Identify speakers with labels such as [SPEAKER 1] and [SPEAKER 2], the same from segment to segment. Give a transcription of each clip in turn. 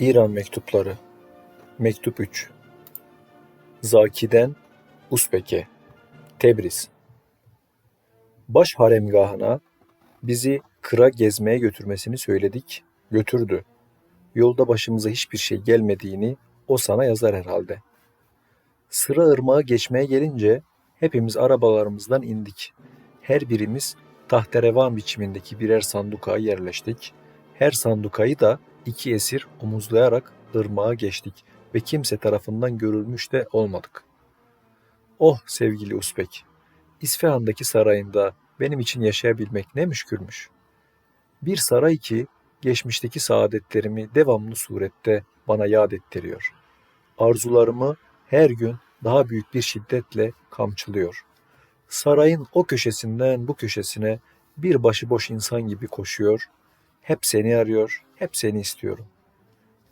[SPEAKER 1] İran Mektupları Mektup 3 Zaki'den Uzbek'e Tebriz Baş haremgahına bizi kıra gezmeye götürmesini söyledik, götürdü. Yolda başımıza hiçbir şey gelmediğini o sana yazar herhalde. Sıra ırmağı geçmeye gelince hepimiz arabalarımızdan indik. Her birimiz tahterevan biçimindeki birer sanduka yerleştik. Her sandukayı da iki esir omuzlayarak ırmağa geçtik ve kimse tarafından görülmüş de olmadık. Oh sevgili Uzbek, İsfahan'daki sarayında benim için yaşayabilmek ne müşkülmüş. Bir saray ki geçmişteki saadetlerimi devamlı surette bana yad ettiriyor. Arzularımı her gün daha büyük bir şiddetle kamçılıyor. Sarayın o köşesinden bu köşesine bir başıboş insan gibi koşuyor. Hep seni arıyor, hep seni istiyorum.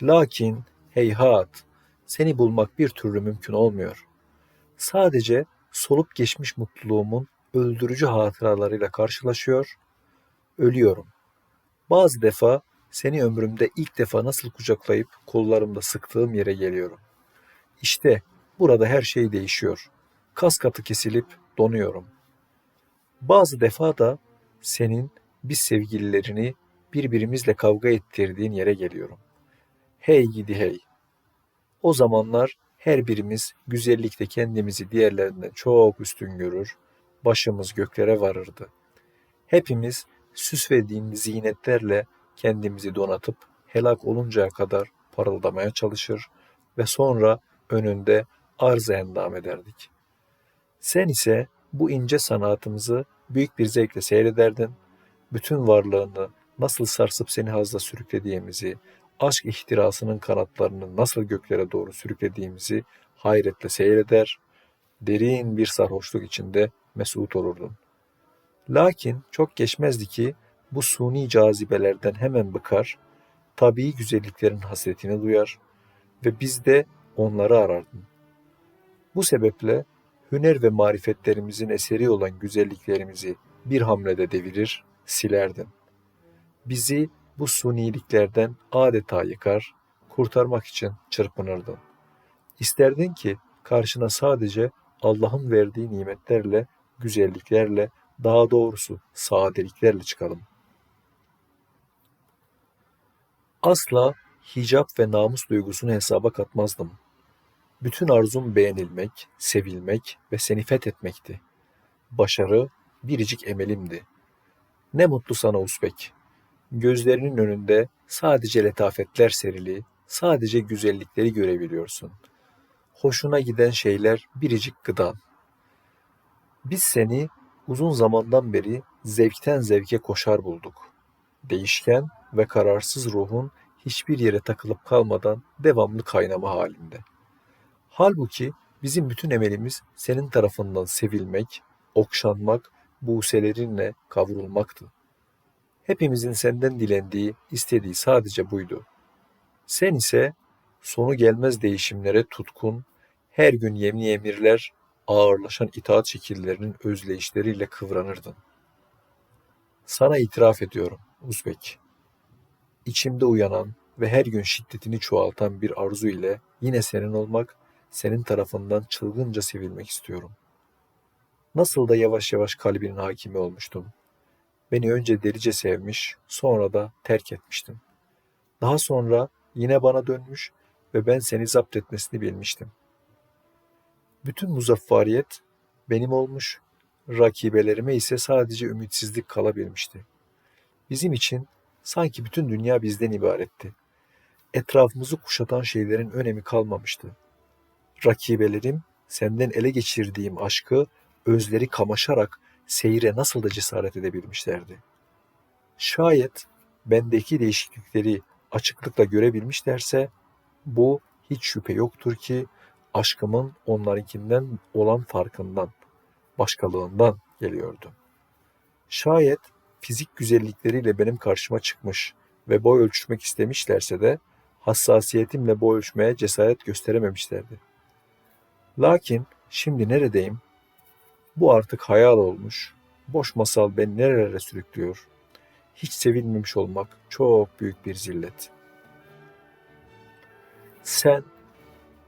[SPEAKER 1] Lakin heyhat, seni bulmak bir türlü mümkün olmuyor. Sadece solup geçmiş mutluluğumun öldürücü hatıralarıyla karşılaşıyor, ölüyorum. Bazı defa seni ömrümde ilk defa nasıl kucaklayıp kollarımda sıktığım yere geliyorum. İşte burada her şey değişiyor. Kas katı kesilip donuyorum. Bazı defa da senin biz sevgililerini birbirimizle kavga ettirdiğin yere geliyorum. Hey gidi hey. O zamanlar her birimiz güzellikte kendimizi diğerlerinden çok üstün görür, başımız göklere varırdı. Hepimiz süs ve din zinetlerle kendimizi donatıp helak oluncaya kadar parıldamaya çalışır ve sonra önünde arz endam ederdik. Sen ise bu ince sanatımızı büyük bir zevkle seyrederdin. Bütün varlığını nasıl sarsıp seni hazla sürüklediğimizi, aşk ihtirasının kanatlarını nasıl göklere doğru sürüklediğimizi hayretle seyreder, derin bir sarhoşluk içinde mesut olurdun. Lakin çok geçmezdi ki bu suni cazibelerden hemen bıkar, tabii güzelliklerin hasretini duyar ve biz de onları arardın. Bu sebeple hüner ve marifetlerimizin eseri olan güzelliklerimizi bir hamlede devirir, silerdin. Bizi bu suniliklerden adeta yıkar, kurtarmak için çırpınırdın. İsterdin ki karşına sadece Allah'ın verdiği nimetlerle, güzelliklerle, daha doğrusu sadeliklerle çıkalım. Asla hicap ve namus duygusunu hesaba katmazdım. Bütün arzum beğenilmek, sevilmek ve seni fethetmekti. Başarı biricik emelimdi. Ne mutlu sana Uzbek. Gözlerinin önünde sadece letafetler serili, sadece güzellikleri görebiliyorsun. Hoşuna giden şeyler biricik gıdan. Biz seni uzun zamandan beri zevkten zevke koşar bulduk. Değişken ve kararsız ruhun hiçbir yere takılıp kalmadan devamlı kaynama halinde. Halbuki bizim bütün emelimiz senin tarafından sevilmek, okşanmak, buselerinle kavrulmaktı. Hepimizin senden dilendiği, istediği sadece buydu. Sen ise sonu gelmez değişimlere tutkun, her gün yemli emirler, ağırlaşan itaat şekillerinin özleyişleriyle kıvranırdın. Sana itiraf ediyorum Uzbek. İçimde uyanan ve her gün şiddetini çoğaltan bir arzu ile yine senin olmak, senin tarafından çılgınca sevilmek istiyorum. Nasıl da yavaş yavaş kalbinin hakimi olmuştum. Beni önce delice sevmiş, sonra da terk etmiştin. Daha sonra yine bana dönmüş ve ben seni zapt etmesini bilmiştim. Bütün muzaffariyet benim olmuş, rakibelerime ise sadece ümitsizlik kalabilmişti. Bizim için sanki bütün dünya bizden ibaretti. Etrafımızı kuşatan şeylerin önemi kalmamıştı. Rakibelerim senden ele geçirdiğim aşkı özleri kamaşarak seyre nasıl da cesaret edebilmişlerdi. Şayet bendeki değişiklikleri açıklıkla görebilmişlerse bu hiç şüphe yoktur ki aşkımın onlarınkinden olan farkından, başkalığından geliyordu. Şayet fizik güzellikleriyle benim karşıma çıkmış ve boy ölçmek istemişlerse de hassasiyetimle boy ölçmeye cesaret gösterememişlerdi. Lakin şimdi neredeyim? Bu artık hayal olmuş. Boş masal beni nerelere sürüklüyor. Hiç sevilmemiş olmak çok büyük bir zillet. Sen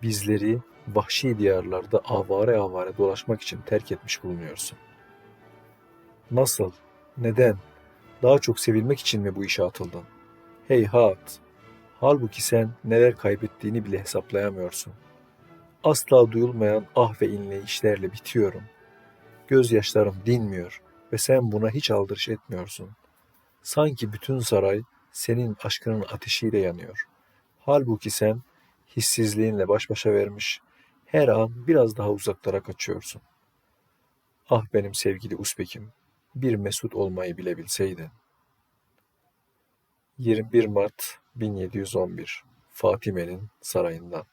[SPEAKER 1] bizleri vahşi diyarlarda avare avare dolaşmak için terk etmiş bulunuyorsun. Nasıl? Neden? Daha çok sevilmek için mi bu işe atıldın? Heyhat! Halbuki sen neler kaybettiğini bile hesaplayamıyorsun. Asla duyulmayan ah ve inleyişlerle bitiyorum. Gözyaşlarım dinmiyor ve sen buna hiç aldırış etmiyorsun. Sanki bütün saray senin aşkının ateşiyle yanıyor. Halbuki sen hissizliğinle baş başa vermiş, her an biraz daha uzaklara kaçıyorsun. Ah benim sevgili Usbek'im, bir mesut olmayı bile bilseydin. 21 Mart 1711 Fatime'nin sarayından